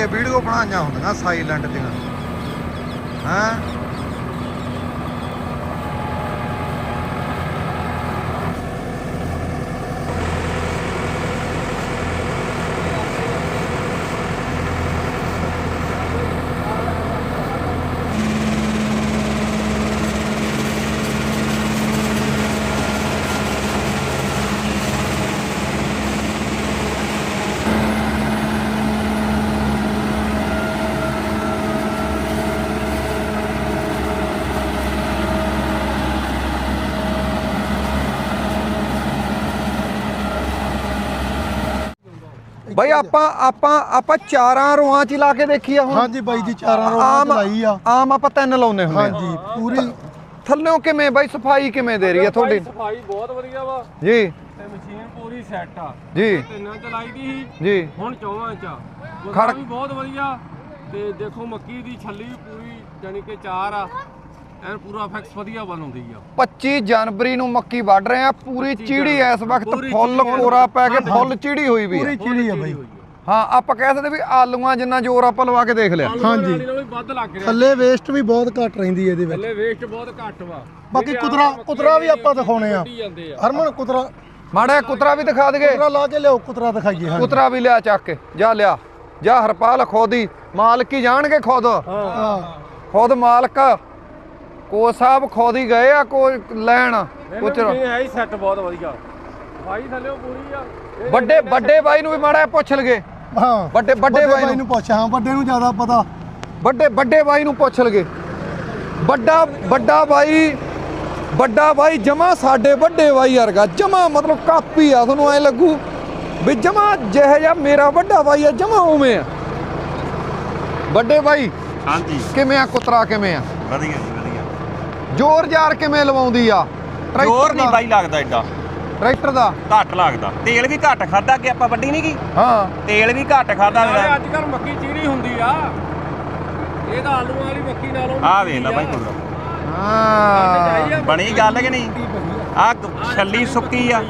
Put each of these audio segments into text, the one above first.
ਜੇ ਵੀਡੀਓ ਬਣਾਈਆਂ ਹੁੰਦੀਆਂ ਸਾਈਲੈਂਟ ਦੀਆਂ ਹਾਂ? ਬਈ ਆਪਾਂ ਆਪਾਂ ਆਪਾਂ ਚਾਰਾਂ ਰੋਆਂ ਚ ਹੀ ਲਾ ਕੇ ਦੇਖੀ ਆ ਹੁਣ। ਹਾਂਜੀ ਬਾਈ ਜੀ ਚਾਰਾਂ ਰੋਆਂ ਆਮ ਚਲਾਈ ਆ। ਆਮ ਆਪਾਂ ਤਿੰਨ ਲਾਉਨੇ ਹੁੰਦੇ ਆ। ਹਾਂਜੀ ਪੂਰੀ ਥੱਲਿਓਂ ਕਿਵੇਂ ਬਾਈ? ਸਫ਼ਾਈ ਕਿਵੇਂ ਦੇ ਰਹੀ ਹੈ ਤੁਹਾਡੀ? ਸਫ਼ਾਈ ਬਹੁਤ ਵਧੀਆ ਵਾ। ਜੀ। ਤੇ ਮਸ਼ੀਨ ਪੂਰੀ ਸੈੱਟ ਆ। ਜੀ। ਤਿੰਨਾਂ ਚ ਲਾਈ ਦੀ ਸੀ। ਜੀ। ਹੁਣ ਚੌਵਾਂ ਚ ਆ। ਖੜ- ਵੀ ਬਹੁਤ ਵਧੀਆ। ਤੇ ਦੇਖੋ ਮੱਕੀ ਦੀ ਛੱਲੀ ਵੀ ਪੂਰੀ ਜਾਨੀ ਕਿ ਚਾਰ ਆ। ਐਨ ਪੂਰਾ ਫੈਕਸ ਵਧੀਆ ਬਣਾਉਂਦੀ ਆ। 25 ਜਨਵਰੀ ਨੂੰ ਮੱਕੀ ਵੱਢ ਰਹੇ ਆ ਪੂਰੀ 25 ਚੀੜੀ ਇਸ ਵਕਤ ਪੂਰੀ ਫੁੱਲ ਚੀੜੀ ਕੋਰਾ ਪੈ ਕੇ ਫੁੱਲ ਚੀੜੀ ਹੋਈ ਵੀ ਪੂਰੀ ਹੈ ਚਿੜੀ ਆ ਬਾਈ। ਹੋਈ ਆ। ਹਾਂ ਆਪਾਂ ਕਹਿ ਸਕਦੇ ਵੀ ਆਲੂਆਂ ਜਿੰਨਾ ਜ਼ੋਰ ਆਪਾਂ ਲਵਾ ਕੇ ਦੇਖ ਲਿਆ। ਹਾਂਜੀ। ਨਾਲੀ ਨਾਲੋਂ ਵੀ ਵੱਧ ਲੱਗ ਰਿਹਾ। ਥੱਲੇ ਵੇਸਟ ਵੀ ਬਹੁਤ ਘੱਟ ਰਹਿੰਦੀ ਹੈ ਇਹਦੇ ਵਿੱਚ। ਥੱਲੇ ਵੇਸਟ ਬਹੁਤ ਘੱਟ ਵਾ। ਬਾਕੀ ਜਿਹੜੇ ਆਮ ਕੁਤਰਾ ਵੀ ਆਪਾਂ ਦਿਖਾਉਣੇ ਆ। ਵੱਢੀ ਜਾਂਦੇ ਆ। ਹਰਮਨ ਕੁਤਰਾ ਮਾੜਾ ਜਿਹਾ ਕੁਤਰਾ ਵੀ ਦਿਖਾ ਦਗੇ ਕੁਤਰਾ ਲਾ ਕੇ ਲਿਆਓ ਕੁਤਰਾ ਦਿਖਾਈਏ ਹਾਂ ਕੁਤਰਾ ਵੀ ਲਿਆ ਚੱਕ ਕੇ ਜਾ ਲਿਆ। ਜਾ ਹਰਪਾਲ ਖੋਦੀ ਮਾਲਕ ਹੀ ਜਾਣਗੇ ਖੁਦ। ਹਾਂ। ਖੁਦ ਮਾਲਕ। ਕੋ ਸਾਹਿਬ ਖੁਦ ਹੀ ਗਏ ਆ ਕੋ ਲੈਣ? ਕੁਚ ਮਸ਼ੀਨ ਹੈ ਹੀ ਸੈੱਟ ਬਹੁਤ ਵਧੀਆ। ਸਫ਼ਾਈ ਥੱਲੇ ਪੂਰੀ ਆ। ਵੱਡੇ ਵੱਡੇ ਬਾਈ ਨੂੰ ਵੀ ਮਾੜਾ ਪੁੱਛ ਲਗੇ ਹਾਂ ਵੱਡੇ ਵੱਡੇ ਬਾਈ ਨੂੰ। ਪੁੱਛ ਹਾਂ ਵੱਡੇ ਨੂੰ ਜ਼ਿਆਦਾ ਪਤਾ। ਵੱਡੇ ਵੱਡੇ ਬਾਈ ਨੂੰ ਪੁੱਛ ਲਗੇ ਵੱਡਾ ਵੱਡਾ ਬਾਈ ਵੱਡਾ ਬਾਈ ਜਮਾ ਸਾਡੇ ਵੱਡੇ ਬਾਈ ਵਰਗਾ। ਜਮਾ ਮਤਲਬ ਕਾਪੀ ਆ ਤੁਹਾਨੂੰ ਐ ਲੱਗੂ ਵੀ ਜਮਾ ਜਿਹੋ ਜਿਹਾ ਮੇਰਾ ਵੱਡਾ ਬਾਈ ਆ ਜਮਾ ਉਵੇਂ ਆ। ਵੱਡੇ ਬਾਈ ਹਾਂਜੀ। ਕਿਵੇਂ ਆ ਕੁਤਰਾ ਕਿਵੇਂ ਆ? ਵਧੀਆ ਜੀ ਵਧੀਆ ਜ਼ੋਰ ਜ਼ਾਰ ਕਿਵੇਂ ਲਵਾਉਂਦੀ ਆ? ਜ਼ੋਰ ਨਹੀਂ ਬਾਈ ਲੱਗਦਾ ਐਡਾ ਟਰੈਕਟਰ ਦਾ। ਘੱਟ ਲੱਗਦਾ। ਤੇਲ ਵੀ ਘੱਟ ਖਾਦਾ ਕਿ ਆਪਾਂ ਵੱਡੀ ਨਹੀਂ ਗਈ ਹਾਂ। ਤੇਲ ਵੀ ਘੱਟ ਖਾਦਾ ਨਾਲੇ ਅੱਜ ਕੱਲ ਮੱਕੀ ਚੀਰੀ ਹੁੰਦੀ ਆ। ਇਹ ਤਾਂ ਆਲੂਆਂ ਵਾਲੀ ਮੱਕੀ ਨਾਲੋਂ ਆ ਵੇਖ ਲੈ ਬਾਈ। ਕੁਦਰਤ ਹਾਂ। ਬਣੀ ਗੱਲ ਕਿ ਨਹੀਂ? ਆ। ਛੱਲੀ ਸੁੱਕੀ ਆ।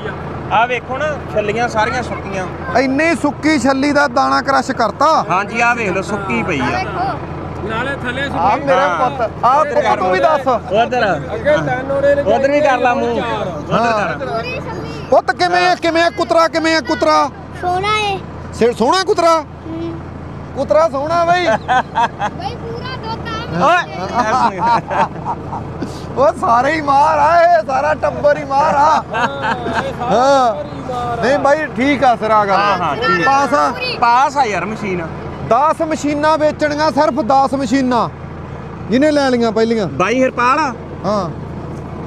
ਆ। ਵੇਖੋ ਨਾ ਛੱਲੀਆਂ ਸਾਰੀਆਂ ਸੁੱਕੀਆਂ। ਇੰਨੀ ਸੁੱਕੀ ਛੱਲੀ ਦਾ ਦਾਣਾ ਕ੍ਰਸ਼ ਕਰਤਾ। ਹਾਂਜੀ ਆ ਵੇਖ ਲਓ ਸੁੱਕੀ ਪਈ ਆ। ਨਾਲੇ ਥੱਲੇ ਆ ਮੇਰੇ। ਪੁੱਤ ਆ ਪੁੱਤ ਤੂੰ ਵੀ ਦੱਸ। ਉਧਰ। ਅੱਗੇ ਤਿੰਨ ਉਹਦੇ ਨੇ ਉਧਰ ਵੀ ਕਰ ਲਾ ਮੂੰਹ। ਉਧਰ ਕਰ। ਪੁੱਤ ਕਿਵੇਂ ਆ ਕਿਵੇਂ ਆ? ਕੁਤਰਾ ਕਿਵੇਂ ਆ ਕੁਤਰਾ? ਸੋਨਾ ਏ। ਸਿਰ ਸੋਹਣਾ ਕੁਤਰਾ? ਕੁਤਰਾ ਸੋਹਣਾ ਬਈ। ਬਈ ਪੂਰਾ ਦੋਤਾ ਓਏ। ਉਹ ਸਾਰੇ ਹੀ ਮਾਰ ਆ ਇਹ ਸਾਰਾ ਟੱਬਰ ਹੀ ਮਾਰ ਆ। ਹਾਂ ਨਹੀਂ ਬਾਈ ਠੀਕ ਆ ਸਿਰਾ ਗੱਲ। ਪਾਸ ਆ। ਪਾਸ ਆ ਯਾਰ ਮਸ਼ੀਨ। 10 ਮਸ਼ੀਨਾਂ ਵੇਚਣੀਆਂ ਸਿਰਫ 10 ਮਸ਼ੀਨਾਂ। ਜਿਹਨੇ ਲੈ ਲਈਆਂ ਪਹਿਲੀਆਂ? ਬਾਈ ਹਰਪਾਲ? ਹਾਂ।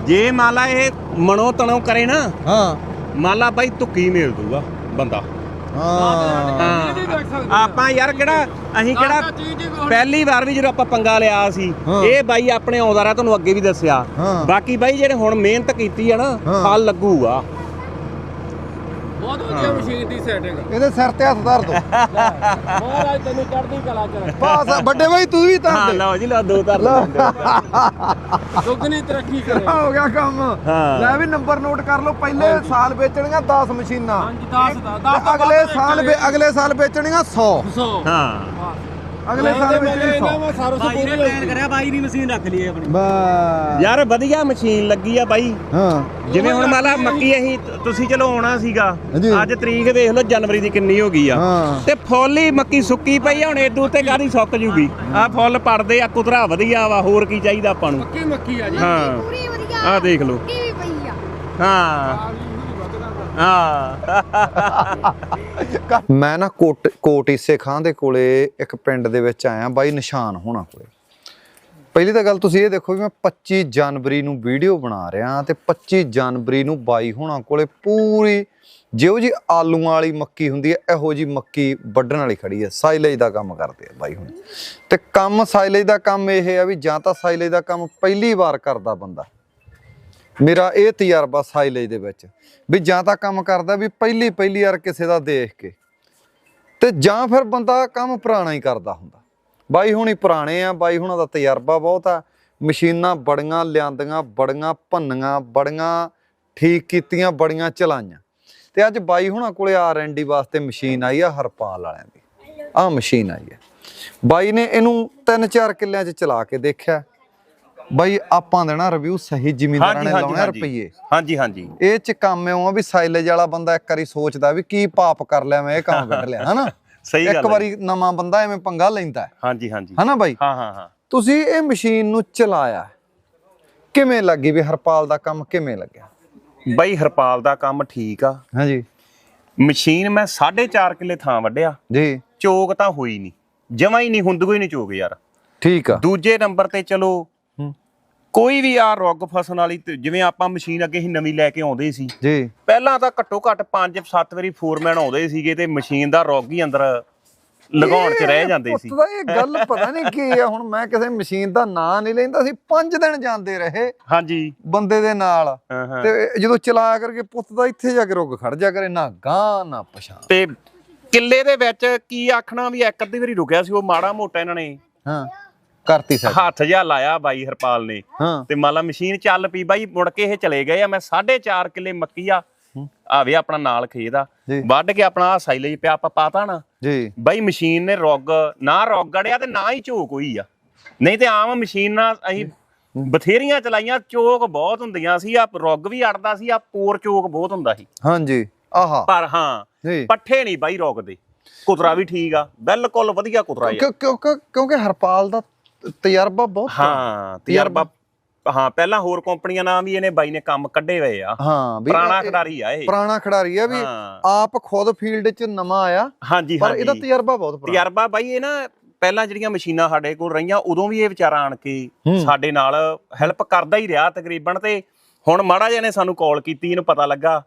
ਜੇ ਮੰਨ ਲਾ ਇਹ ਮਨੋ ਤਣੋ ਕਰੇ ਨਾ ਹਾਂ। ਮੰਨ ਲਾ ਬਾਈ ਤੁੱਕੀ ਮਿਲ ਦੂਗਾ ਬੰਦਾ। ਹਾਂ। ਆਪਾਂ ਯਾਰ ਕਿਹੜਾ ਅਸੀਂ ਕਿਹੜਾ ਪਹਿਲੀ ਵਾਰ ਵੀ ਜਦੋਂ ਆਪਾਂ ਪੰਗਾ ਲਿਆ ਸੀ ਹਾਂ। ਇਹ ਬਾਈ ਆਪਣੇ ਆਉਂਦਾ ਰਿਹਾ ਤੁਹਾਨੂੰ ਅੱਗੇ ਵੀ ਦੱਸਿਆ। ਹਾਂ। ਬਾਕੀ ਬਾਈ ਜਿਹੜੇ ਹੁਣ ਮਿਹਨਤ ਕੀਤੀ ਆ ਨਾ ਹਾਂ। ਫਲ ਲੱਗੂਗਾ। ਬਹੁਤ ਵਧੀਆ ਮਸ਼ੀਨ ਦੀ ਸੈਟਿੰਗ ਇਹਦੇ ਸਿਰ ਤੇ ਹੱਥ ਧਰ ਦੋ। ਮਹਾਰਾਜ ਤੈਨੂੰ ਚੜ੍ਹਦੀ ਕਲਾ ਚ ਰੱਖੇ। ਪਾਸ ਵੱਡੇ ਬਾਈ ਤੂੰ ਵੀ ਧਰ ਹਾਂ ਦੇ। ਲਓ ਜੀ ਲਓ ਦੋ ਧਰ ਲਓ। ਦੁੱਗਣੀ ਤਰੱਕੀ ਕਰੇ। ਹੋ ਗਿਆ ਕੰਮ। ਹਾਂ। ਲੈ ਵੀ ਨੰਬਰ ਨੋਟ ਕਰ ਲਓ ਪਹਿਲੇ ਸਾਲ ਵੇਚਣੀਆਂ 10 ਮਸ਼ੀਨਾਂ। ਹਾਂਜੀ 10 ਦਾ 10 ਤੇ ਅਗਲੇ ਸਾਲ ਅਗਲੇ ਸਾਲ ਵੇਚਣੀਆਂ 100 100 ਹਾਂ। ਅਗਲੇ ਸਾਲ 100 ਮੈਂ ਸਰਵਿਸ ਪੂਰੀ ਹੋਈ ਕਰਿਆ ਬਾਈ ਦੀ ਮਸ਼ੀਨ ਰੱਖ ਲਈ ਆਪਣੀ। ਬਾ ਯਾਰ ਵਧੀਆ ਮਸ਼ੀਨ ਲੱਗੀ ਆ ਬਾਈ। ਹਾਂ। ਜਿਵੇਂ ਹੁਣ ਮੰਨ ਲਾ ਮੱਕੀ ਅਸੀਂ ਤੁਸੀਂ ਚਲੋ ਆਉਣਾ ਸੀਗਾ। ਅੱਜ ਤਰੀਕ ਦੇਖ ਲਓ ਜਨਵਰੀ ਦੀ ਕਿੰਨੀ ਹੋ ਗਈ ਆ। ਤੇ ਫੁੱਲ ਹੀ ਮੱਕੀ ਸੁੱਕੀ ਪਈ ਆ ਹੁਣ ਏਦੂ ਤੇ ਕਾਦੀ ਸੁੱਕ ਜੂਗੀ? ਆ ਫੁੱਲ ਪੜਦੇ ਆ ਕੁਤਰਾ ਵਧੀਆ ਵਾ ਹੋਰ ਕੀ ਚਾਹੀਦਾ ਆਪਾਂ ਨੂੰ? ਮੱਕੀ ਮੱਕੀ ਆ ਜੀ। ਹਾਂ। ਪੂਰੀ ਵਧੀਆ ਆਹ ਦੇਖ ਲਓ। ਮੱਕੀ ਵੀ ਪਈ ਆ। ਹਾਂ। ਹਾਂ। ਮੈਂ ਨਾ ਕੋਟ ਕੋਟ ਇਸੇ ਖਾਂ ਦੇ ਕੋਲੇ ਇੱਕ ਪਿੰਡ ਦੇ ਵਿੱਚ ਆਇਆ ਬਾਈ ਨਿਸ਼ਾਨ ਹੋਣਾ ਕੋਲੇ। ਪਹਿਲੀ ਤਾਂ ਗੱਲ ਤੁਸੀਂ ਇਹ ਦੇਖੋ ਵੀ ਮੈਂ 25 ਜਨਵਰੀ ਨੂੰ ਵੀਡੀਓ ਬਣਾ ਰਿਹਾ ਤੇ 25 ਜਨਵਰੀ ਨੂੰ ਬਾਈ ਹੋਣਾ ਕੋਲੇ ਪੂਰੀ ਜਿਹੋ ਜੀ ਆਲੂਆਂ ਵਾਲੀ ਮੱਕੀ ਹੁੰਦੀ ਹੈ, ਇਹੋ ਜੀ ਮੱਕੀ ਵੱਢਣ ਵਾਲੀ ਖੜੀ ਹੈ, ਸਾਈਲੇਜ ਦਾ ਕੰਮ ਕਰਦੇ ਆ ਬਾਈ ਹੁਣ। ਤੇ ਕੰਮ ਸਾਈਲੇਜ ਦਾ ਕੰਮ ਇਹ ਆ ਵੀ ਜਾਂ ਤਾਂ ਸਾਈਲੇਜ ਦਾ ਕੰਮ ਪਹਿਲੀ ਵਾਰ ਕਰਦਾ ਬੰਦਾ। ਮੇਰਾ ਇਹ ਤਜਰਬਾ ਸਾਈਲੇਜ ਦੇ ਵਿੱਚ ਵੀ ਜਾਂ ਤਾਂ ਕੰਮ ਕਰਦਾ ਵੀ ਪਹਿਲੀ ਪਹਿਲੀ ਵਾਰ ਕਿਸੇ ਦਾ ਦੇਖ ਕੇ ਤੇ ਜਾਂ ਫਿਰ ਬੰਦਾ ਕੰਮ ਪੁਰਾਣਾ ਹੀ ਕਰਦਾ ਹੁੰਦਾ। ਬਾਈ ਹੁਣੀ ਪੁਰਾਣੇ ਆ, ਬਾਈ ਹੁਣਾਂ ਦਾ ਤਜਰਬਾ ਬਹੁਤ ਆ। ਮਸ਼ੀਨਾਂ ਬੜੀਆਂ ਲਿਆਂਦੀਆਂ, ਬੜੀਆਂ ਭੰਨੀਆਂ, ਬੜੀਆਂ ਠੀਕ ਕੀਤੀਆਂ, ਬੜੀਆਂ ਚਲਾਈਆਂ। ਤੇ ਅੱਜ ਬਾਈ ਹੁਣਾਂ ਕੋਲੇ ਆਰ ਐਨ ਡੀ ਵਾਸਤੇ ਮਸ਼ੀਨ ਆਈ ਆ ਹਰਪਾਲ ਵਾਲਿਆਂ ਦੀ। ਆਹ ਮਸ਼ੀਨ ਆਈ ਹੈ ਬਾਈ ਨੇ ਇਹਨੂੰ 3-4 ਕਿੱਲਿਆਂ 'ਚ ਚਲਾ ਕੇ ਦੇਖਿਆ। ਬਾਈ ਆਪਾਂ ਦੇਣਾ ਰਿਵਿਊ ਸਹੀ ਜ਼ਿਮੀਂਦਾਰਾਂ ਨੇ ਲਾਉਣਾ ਰੁਪਈਏ। ਹਾਂਜੀ ਹਾਂਜੀ। ਇਹ ਚ ਕੰਮ ਆ ਵੀ ਸਾਈਲੇਜ ਵਾਲਾ ਬੰਦਾ ਇੱਕ ਵਾਰੀ ਸੋਚਦਾ ਵੀ ਕੀ ਪਾਪ ਕਰ ਲਿਆ ਮੈਂ ਇਹ ਕੰਮ ਕੱਢ ਲਿਆ ਹਨਾ? ਸਹੀ ਗੱਲ ਇੱਕ। ਵਾਰੀ ਨਵਾਂ ਬੰਦਾ ਐਵੇਂ ਪੰਗਾ ਲੈਂਦਾ। ਹਾਂਜੀ ਹਾਂਜੀ। ਹਨਾ ਬਾਈ? ਹਾਂ ਹਾਂ ਹਾਂ। ਤੁਸੀਂ ਇਹ ਮਸ਼ੀਨ ਨੂੰ ਚਲਾਇਆ। ਕਿਵੇਂ ਲੱਗੀ ਵੀ ਹਰਪਾਲ ਦਾ ਕੰਮ ਕਿਵੇਂ ਲੱਗਿਆ? ਬਾਈ ਹਰਪਾਲ ਦਾ ਕੰਮ ਠੀਕ ਆ। ਹਾਂਜੀ। ਮਸ਼ੀਨ ਮੈਂ 4.5 ਕਿੱਲੇ ਥਾਂ ਵੱਢਿਆ। ਜੀ। ਚੋਕ ਤਾਂ ਹੋਈ ਨਹੀਂ। ਜਮਾ ਹੀ ਨਹੀਂ ਹੁੰਦਗੋ ਹੀ ਨਹੀਂ ਚੋਕ ਯਾਰ। ਠੀਕ ਆ। ਦੂਜੇ ਨੰਬਰ ਤੇ ਚਲੋ। ਕੋਈ ਵੀ ਆ ਰੁੱਗ ਫਸਣ ਵਾਲੀ ਤੇ ਜਿਵੇਂ ਆਪਾਂ ਮਸ਼ੀਨ ਅੱਗੇ ਹੀ ਨਵੀਂ ਲੈ ਕੇ ਆਉਂਦੇ ਸੀ। ਜੀ। ਪਹਿਲਾਂ ਤਾਂ ਘੱਟੋ ਘੱਟ 5-7 ਵਾਰੀ ਫੋਰਮੈਨ ਆਉਂਦੇ ਸੀਗੇ ਤੇ ਮਸ਼ੀਨ ਦਾ ਰੁੱਗ ਹੀ ਅੰਦਰ ਲਗਾਉਣ 'ਚ ਰਹਿ ਜਾਂਦੇ ਸੀ। ਪੁੱਤ ਇਹ ਗੱਲ ਪਤਾ ਨਹੀਂ ਕੀ ਆ ਹੁਣ ਮੈਂ ਕਿਸੇ ਮਸ਼ੀਨ ਦਾ ਨਾਂ ਨਹੀਂ ਲੈਂਦਾ ਸੀ 5 ਦਿਨ ਜਾਂਦੇ ਰਹੇ ਹਾਂਜੀ। ਬੰਦੇ ਦੇ ਨਾਲ। ਤੇ ਜਦੋਂ ਚਲਾਇਆ ਕਰਕੇ ਪੁੱਤ ਦਾ ਇੱਥੇ ਜਾ ਕੇ ਰੁਕ ਖੜ ਜਾ ਕਰੇ ਨਾ ਗਾਂ ਨਾ ਪਛਾਣ। ਤੇ ਕਿੱਲੇ ਦੇ ਵਿੱਚ ਕੀ ਆਖਣਾ ਵੀ ਇੱਕ ਅੱਧੀ ਵਾਰੀ ਰੁਕਿਆ ਸੀ ਉਹ ਮਾੜਾ ਮੋਟਾ ਇਹਨਾਂ ਨੇ। ਹਾਂ। ਕਰਤੀ ਸਾਡੀ ਹੱਥ ਜਿਹਾ ਲਾਇਆ ਬਾਈ ਹਰਪਾਲ ਨੇ। ਹਾਂ। ਤੇ ਮੰਨ ਲਾ ਮਸ਼ੀਨ ਚੱਲ ਪਈ ਬਾਈ ਮੁੜ ਕੇ ਇਹ ਚਲੇ ਗਏ ਆ। ਮੈਂ 4.5 ਕਿੱਲੇ ਮੱਕੀ ਆ। ਆਵੇ ਆਪਣਾ ਨਾਲ ਆ। ਜੀ। ਵੱਢ ਕੇ ਆਪਣਾ ਆਹ ਸਾਈਲੇਜ ਪਿਆ ਆਪਾਂ ਪਾਤਾ ਨਾ। ਜੀ। ਬਾਈ ਮਸ਼ੀਨ ਨੇ ਰੁੱਗ ਨਾ ਰੁੱਗ ਗੜਿਆ ਤੇ ਨਾ ਹੀ ਝੋਕ ਹੋਈ ਆ। ਨਹੀਂ ਤੇ ਆਮ ਮਸ਼ੀਨ ਨਾਲ ਅਸੀਂ ਬਥੇਰੀਆਂ ਚਲਾਈਆਂ ਚੋਕ ਬਹੁਤ ਹੁੰਦੀਆਂ ਸੀ। ਆ ਰੁੱਗ ਵੀ ਅੜਦਾ ਸੀ ਆ ਪੋਰ ਚੋਕ ਬਹੁਤ ਹੁੰਦਾ ਸੀ। ਹਾਂਜੀ। ਆਹਾ। ਪਰ ਹਾਂ ਜੀ। ਪੱਠੇ ਨਹੀਂ ਬਾਈ ਰੁੱਗ ਦੇ ਕੁਤਰਾ ਵੀ ਠੀਕ ਆ ਬਿਲਕੁਲ ਵਧੀਆ ਕੁਤਰਾ ਆ ਕਿਉਂ- ਕਿਉਂ- ਕਿਉਂ- ਕਿਉਂਕਿ ਹਰਪਾਲ ਦਾ ਤਜਰਬਾ ਬਹੁਤ ਹਾਂ ਤਜਰਬਾ ਹਾਂ ਪਹਿਲਾਂ ਹੋਰ ਕੰਪਨੀਆਂ ਨਾਲ ਵੀ ਇਹਨੇ ਬਾਈ ਨੇ ਕੰਮ ਕੱਢੇ ਹੋਏ ਆ। ਹਾਂ ਪੁਰਾਣਾ ਖਿਡਾਰੀ ਆ ਇਹ। ਪੁਰਾਣਾ ਖਿਡਾਰੀ ਆ ਵੀ। ਆਪ ਖੁਦ ਫੀਲਡ 'ਚ ਨਵਾਂ ਆਇਆ ਹਾਂਜੀ ਪਰ ਇਹਦਾ ਹਾਂਜੀ ਤਜਰਬਾ ਬਹੁਤ ਪੁਰਾਣਾ। ਤਜਰਬਾ ਬਾਈ ਇਹ ਨਾ ਪਹਿਲਾਂ ਜਿਹੜੀਆਂ ਮਸ਼ੀਨਾਂ ਸਾਡੇ ਕੋਲ ਰਹੀਆਂ ਉਦੋਂ ਵੀ ਇਹ ਵਿਚਾਰਾ ਆਣ ਕੇ। ਸਾਡੇ ਨਾਲ ਹੈਲਪ ਕਰਦਾ ਹੀ ਰਿਹਾ ਤਕਰੀਬਨ ਤੇ ਹੁਣ ਮਾੜਾ ਜਿਹਾ ਨੇ ਸਾਨੂੰ ਕਾਲ ਕੀਤੀ ਇਹਨੂੰ ਪਤਾ ਲੱਗਾ।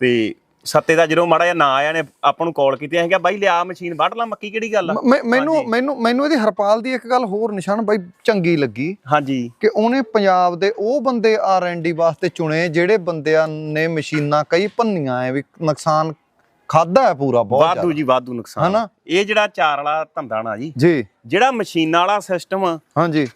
ਤੇ ਸੱਤੇ ਦਾ ਜਦੋਂ ਮਾੜਾ ਜਿਹਾ ਨਾਂ ਆਇਆ ਨੇ ਆਪਾਂ ਨੂੰ ਕਾਲ ਕੀਤੀ ਅਸੀਂ ਕਿਹਾ ਬਾਈ ਲਿਆ ਮਸ਼ੀਨ ਵੱਢ ਲਾ ਮੱਕੀ ਕਿਹੜੀ ਗੱਲ ਆ ਮ- ਮੈਂ- ਮੈਨੂੰ। ਮੈਨੂੰ ਮੈਨੂੰ ਇਹਦੀ ਹਰਪਾਲ ਦੀ ਇੱਕ ਗੱਲ ਹੋਰ ਨਿਸ਼ਾਨ ਬਾਈ ਚੰਗੀ ਲੱਗੀ ਹਾਂਜੀ ਕਿ ਉਹਨੇ ਪੰਜਾਬ ਦੇ ਉਹ ਬੰਦੇ ਆਰ&ਡੀ ਵਾਸਤੇ ਚੁਣੇ ਜਿਹੜੇ ਬੰਦਿਆਂ ਨੇ ਮਸ਼ੀਨਾਂ ਕਈ ਭੰਨੀਆਂ ਐ ਵੀ ਨੁਕਸਾਨ ਖਾਦਾ ਹੈ ਪੂਰਾ ਬਹੁਤ ਵਾਧੂ ਜ਼ਿਆਦਾ। ਜੀ ਵਾਧੂ ਨੁਕਸਾਨ ਹਨਾ? ਇਹ ਜਿਹੜਾ ਚਾਰ ਵਾਲਾ ਧੰਦਾ ਨਾ ਜੀ ਜੀ ਜਿਹੜਾ ਮਸ਼ੀਨਾਂ ਵਾਲਾ ਸਿਸਟਮ ਹਾਂਜੀ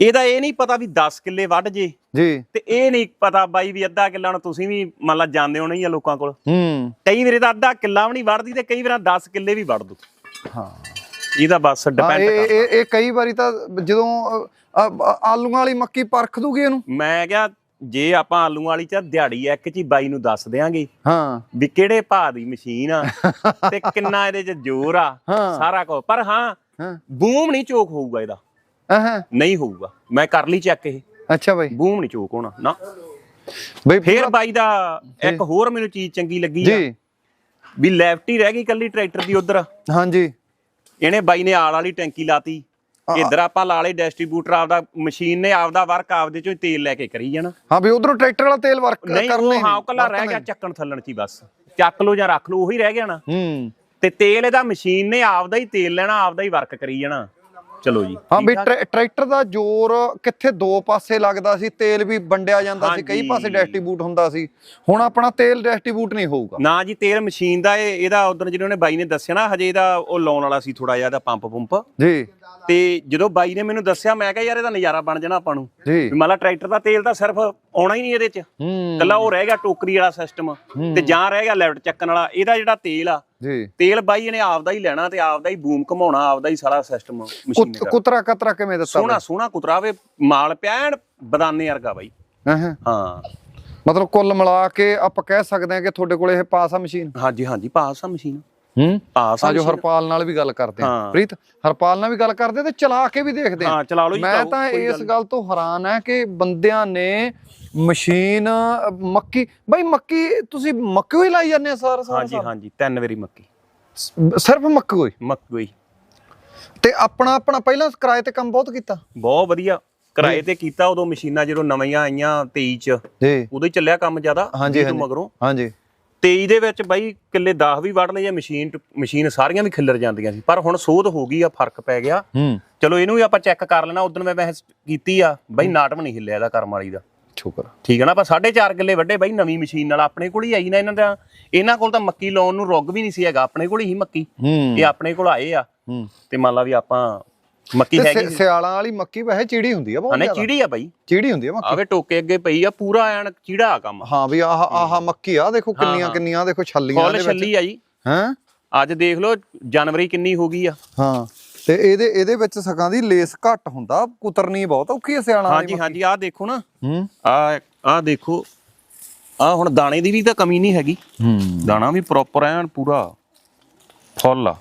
ਇਹਦਾ ਇਹ ਨਹੀਂ ਪਤਾ ਵੀ 10 ਕਿੱਲੇ ਵੱਢ ਜੇ। ਜੀ। ਤੇ ਇਹ ਨਹੀਂ ਪਤਾ ਬਾਈ ਵੀ ਅੱਧਾ ਕਿੱਲਾ ਹੁਣ ਤੁਸੀਂ ਵੀ ਮੰਨ ਲਾ ਜਾਂਦੇ ਹੋ ਨਹੀਂ ਆ ਲੋਕਾਂ ਕੋਲ। ਹੂੰ। ਕਈ ਵਾਰੀ ਤਾਂ ਅੱਧਾ ਕਿੱਲਾ ਵੀ ਨਹੀਂ ਵੜਦੀ ਤੇ ਕਈ ਵਾਰ 10 ਕਿੱਲੇ ਵੀ ਵੜ ਦੂ। ਹਾਂ। ਇਹਦਾ ਬਸ ਡਿਪੈਂਡ ਇਹ ਕਰਦਾ। ਇਹ ਇਹ ਕਈ ਵਾਰੀ ਤਾਂ ਜਦੋਂ ਆਲੂਆਂ ਵਾਲੀ ਮੱਕੀ ਪਰਖ ਦੂਗੀ ਇਹਨੂੰ? ਮੈਂ ਕਿਹਾ ਜੇ ਆਪਾਂ ਆਲੂਆਂ ਵਾਲੀ ਚ ਦਿਹਾੜੀ ਇੱਕ ਚ ਹੀ ਬਾਈ ਨੂੰ ਦੱਸ ਦਿਆਂਗੇ ਹਾਂ। ਵੀ ਕਿਹੜੇ ਭਾਅ ਦੀ ਮਸ਼ੀਨ ਆ ਤੇ ਕਿੰਨਾ ਇਹਦੇ ਚ ਜ਼ੋਰ ਆ। ਸਾਰਾ ਕੁਝ ਪਰ ਹਾਂ। ਬੂਮ ਨਹੀਂ ਚੋਕ ਹੋਊਗਾ ਇਹਦਾ। ਅਹਾਂ ਨਹੀਂ ਹੋਊਗਾ। ਮੈਂ ਕਰ ਲਈ ਚੈੱਕ ਇਹ। ਅੱਛਾ ਬਾਈ। ਬੂਮ ਨਹੀਂ ਚੋਕ ਹੋਣਾ। ਨਾ। ਬਈ ਫੇਰ ਬਾਈ ਦਾ ਇੱਕ ਹੋਰ ਮੈਨੂੰ ਚੀਜ਼ ਚੰਗੀ ਲੱਗੀ ਆ। ਜੀ। ਵੀ ਲੈਫਟੀ ਰਹਿ ਗਈ ਕੱਲੀ ਟਰੈਕਟਰ ਦੀ ਉਧਰ। ਹਾਂਜੀ। ਇਹਨੇ ਬਾਈ ਨੇ ਆਲ ਵਾਲੀ ਟੈਂਕੀ ਲਾਤੀ। ਇੱਧਰ ਆਪਾਂ ਲਾ ਲਈ ਡਿਸਟ੍ਰੀਬਿਊਟਰ ਆਪਦਾ ਮਸ਼ੀਨ ਨੇ ਆਪਦਾ ਵਰਕ ਆਪਦੇ ਚੋਂ ਹੀ ਤੇਲ ਲੈ ਕੇ ਕਰੀ ਜਾਣਾ। ਹਾਂ ਵੀ ਉਧਰੋਂ ਟਰੈਕਟਰ ਵਾਲਾ ਤੇਲ ਵਰਕ ਨਹੀਂ ਕਰਨਾ ਉਹ ਹੀ ਹਾਂ ਕੱਲਾ ਰਹਿ ਗਿਆ ਹੀ। ਚੱਕਣ ਥੱਲਣ ਚ ਹੀ ਬਸ। ਚੱਕ ਲਓ ਜਾਂ ਰੱਖ ਲਓ ਉਹੀ ਰਹਿ ਗਿਆ ਨਾ। ਹੂੰ। ਤੇ ਤੇਲ ਇਹਦਾ ਮਸ਼ੀਨ ਨੇ ਆਪਦਾ ਹੀ ਤੇਲ ਲੈਣਾ ਆਪਦਾ ਹੀ ਵਰਕ ਕਰੀ ਜਾਣਾ। ਚਲੋ ਜੀ। ਹਾਂ ਵੀ ਟਰੈ- ਟਰੈਕਟਰ ਦਾ ਜ਼ੋਰ ਕਿੱਥੇ ਦੋ ਪਾਸੇ ਲੱਗਦਾ ਸੀ ਤੇਲ ਵੀ ਵੰਡਿਆ ਜਾਂਦਾ ਸੀ ਕਈ ਹਾਂਜੀ। ਪਾਸੇ ਡਿਸਟ੍ਰੀਬਿਊਟ ਹੁੰਦਾ ਸੀ। ਹੁਣ ਆਪਣਾ ਤੇਲ ਡਿਸਟ੍ਰੀਬਿਊਟ ਨਹੀਂ ਹੋਊਗਾ। ਨਾ ਜੀ ਤੇਲ ਮਸ਼ੀਨ ਦਾ ਇਹ ਇਹਦਾ ਉਦੋਂ ਜਿਹਨੇ ਬਾਈ ਨੇ ਦੱਸਿਆ ਨਾ ਹਜੇ ਇਹਦਾ ਉਹ ਲਾਉਣ ਵਾਲਾ ਸੀ ਥੋੜਾ ਜਿਹਾ ਇਹਦਾ ਪੰਪ ਪੰਪ। ਜੀ। ਤੇ ਜਦੋਂ ਬਾਈ ਨੇ ਮੈਨੂੰ ਦੱਸਿਆ ਮੈਂ ਕਿਹਾ ਯਾਰ ਇਹਦਾ ਨਜ਼ਾਰਾ ਬਣ ਜਾਣਾ ਆਪਾਂ ਨੂੰ। ਜੀ। ਵੀ ਮੰਨ ਲਾ ਟਰੈਕਟਰ ਦਾ ਤੇਲ ਤਾਂ ਸਿਰਫ ਆਉਣਾ ਹੀ ਨਹੀਂ ਇਹਦੇ ਚ। ਕੱਲਾ ਉਹ ਰਹਿ ਗਿਆ ਟੋਕਰੀ ਵਾਲਾ ਸਿਸਟਮ ਤੇ ਜਾਂ ਰਹਿ ਗਿਆ ਲੈਫਟ ਚੱਕਣ ਵਾਲਾ। ਇਹਦਾ ਜਿਹੜਾ ਤੇਲ ਆ ਜੀ। ਤੇਲ ਬਾਈ ਇਹਨੇ ਆਪਦਾ ਹੀ ਲੈਣਾ ਤੇ ਆਪਦਾ ਹੀ ਬੂਮ ਘਮਾਉਣਾ ਆਪਦਾ ਹੀ ਸਾਰਾ ਸਿਸਟਮ ਮਸ਼ੀਨ ਦਾ ਕੁਤਰਾ ਕਤਰਾ ਕਿਵੇਂ ਦਿੱਤਾ ਸੋਹਣਾ ਸੋਹਣਾ ਕੁਤਰਾਵੇ ਮਾਲ ਪਿਆ ਐਨ ਬਦਾਨੇ ਵਰਗਾ ਬਾਈ। ਹਾਂ ਮਤਲਬ ਕੁੱਲ ਮਿਲਾ ਕੇ ਆਪਾਂ ਕਹਿ ਸਕਦੇ ਹਾਂ ਕਿ ਤੁਹਾਡੇ ਕੋਲ ਇਹ ਪਾਸ ਆ ਮਸ਼ੀਨ ਹਾਂਜੀ ਹਾਂਜੀ ਪਾਸ ਆ ਮਸ਼ੀਨ ਹੂੰ? ਆ ਮਸ਼ੀਨ। ਹਰਪਾਲ ਨਾਲ ਵੀ ਗੱਲ ਕਰਦੇ ਹਾਂ ਹਾਂ। ਪ੍ਰੀਤ ਹਰਪਾਲ ਨਾਲ ਵੀ ਗੱਲ ਕਰਦੇ ਤੇ ਚਲਾ ਕੇ ਵੀ ਦੇਖਦੇ ਹਾਂ ਚਲਾ ਲਓ ਜੀ ਮੈਂ ਤਾਂ ਇਸ ਗੱਲ ਤੋਂ ਹੈਰਾਨ ਹੈ ਕਿ ਬੰਦਿਆਂ ਨੇ ਮਸ਼ੀਨ ਮੱਕੀ ਬਈ ਮੱਕੀ ਤੁਸੀਂ ਮੱਕੀ ਹੀ ਲਾਈ ਜਾਂਦੇ ਆ ਸਾਰਾ ਸਾਰਾ ਹਾਂਜੀ ਹਾਂਜੀ ਤਿੰਨ ਵਾਰੀ ਮੱਕੀ? ਸਿਰਫ ਮੱਕੀ ਹੋਈ? ਮੱਕੀ ਤੇ ਆਪਣਾ ਆਪਣਾ ਪਹਿਲਾਂ ਕਿਰਾਏ ਤੇ ਕੰਮ ਬਹੁਤ ਕੀਤਾ? ਬਹੁਤ ਵਧੀਆ। ਕਿਰਾਏ ਤੇ ਕੀਤਾ ਉਦੋਂ ਮਸ਼ੀਨਾਂ ਜਦੋਂ ਨਵੀਆਂ ਆਈਆਂ 23 ਚ ਉਦੋਂ ਹੀ ਚੱਲਿਆ ਕੰਮ ਜ਼ਿਆਦਾ ਤੋਂ ਹਾਂਜੀ। ਮਗਰੋਂ। ਹਾਂਜੀ। 23 ਦੇ ਵਿੱਚ ਬਾਈ ਕਿੱਲੇ 10 ਵੀ ਵੜ ਲਏ ਜਾਂ ਮਸ਼ੀਨ ਮਸ਼ੀਨ ਸਾਰੀਆਂ ਵੀ ਖਿੱਲਰ ਜਾਂਦੀਆਂ ਸੀ। ਪਰ ਹੁਣ ਸੋਧ ਹੋ ਗਈ ਆ ਫ਼ਰਕ ਪੈ ਗਿਆ। ਹੂੰ। ਚਲੋ ਇਹਨੂੰ ਵੀ ਆਪਾਂ ਚੈੱਕ ਕਰ ਲੈਣਾ ਉਦੋਂ ਮੈਂ ਬਹਿਸ ਕੀਤੀ ਆ ਬਾਈ ਨਾਟ ਵੀ ਨਹੀਂ ਹਿੱਲਿਆ ਇਹਦਾ ਕਰਮ ਵਾਲੀ ਦਾ। ਸ਼ੁਕਰ। ਠੀਕ ਹੈ ਨਾ ਆਪਾਂ 4.5 ਕਿੱਲੇ ਵੱਡੇ ਬਾਈ ਨਵੀਂ ਮਸ਼ੀਨ ਨਾਲ ਆਪਣੇ ਕੋਲ ਹੀ ਆਈ ਨਾ ਇਹਨਾਂ ਦਾ। ਇਹਨਾਂ ਕੋਲ ਤਾਂ ਮੱਕੀ ਲਾਉਣ ਨੂੰ ਰੁੱਗ ਵੀ ਨਹੀਂ ਸੀ ਹੈਗਾ ਆਪਣੇ ਕੋਲ ਹੀ ਮੱਕੀ। ਹੂੰ। ਇਹ ਆਪਣੇ ਕੋਲ ਆਏ ਆ। ਹੂੰ। ਤੇ ਮੰਨ ਲਾ ਵੀ ਆਪਾਂ ਮੱਕੀ ਤੇ ਹੈਗੀ ਸਿ- ਸਿਆਲਾਂ ਵਾਲੀ ਮੱਕੀ ਵੈਸੇ ਚੀੜੀ ਹੁੰਦੀ ਆ ਬਹੁਤ ਹਨੇ ਜ਼ਿਆਦਾ। ਚੀੜੀ ਆ ਬਾਈ। ਚੀੜੀ ਹੁੰਦੀ ਆ ਮੱਕੀ। ਆਵੇ ਟੋਕੇ ਅੱਗੇ ਪਈ ਆ ਪੂਰਾ ਐਨ ਚੀੜਾ ਆ ਕੰਮ। ਹਾਂ ਵੀ ਆਹ ਆਹ ਮੱਕੀ ਆ ਦੇਖੋ ਕਿੰਨੀਆਂ ਹਾਂ। ਕਿੰਨੀਆਂ ਦੇਖੋ ਛੱਲੀਆਂ ਫੁੱਲ ਦੇ ਵਿੱਚ। ਛੱਲੀ ਆ ਜੀ। ਹੈਂ? ਅੱਜ ਦੇਖ ਲਓ ਜਨਵਰੀ ਕਿੰਨੀ ਹੋ ਗਈ ਆ। ਹਾਂ ਤੇ ਇਹਦੇ ਇਹਦੇ ਵਿੱਚ ਸਕਾਂ ਦੀ ਲੇਸ ਘੱਟ ਹੁੰਦਾ ਕੁਤਰਨੀ ਬਹੁਤ ਔਖੀ ਹੈ ਸਿਆਣਾ ਹਾਂਜੀ ਹਾਂਜੀ ਆਹ ਦੇਖੋ ਨਾ। ਹੂੰ। ਆ ਆਹ ਦੇਖੋ ਆ ਹੁਣ ਦਾਣੇ ਦੀ ਵੀ ਤਾਂ ਕਮੀ ਨਹੀਂ ਹੈਗੀ। ਹੂੰ। ਦਾਣਾ ਵੀ ਪ੍ਰੋਪਰ ਐਨ ਪੂਰਾ ਫੁੱਲ ਆ।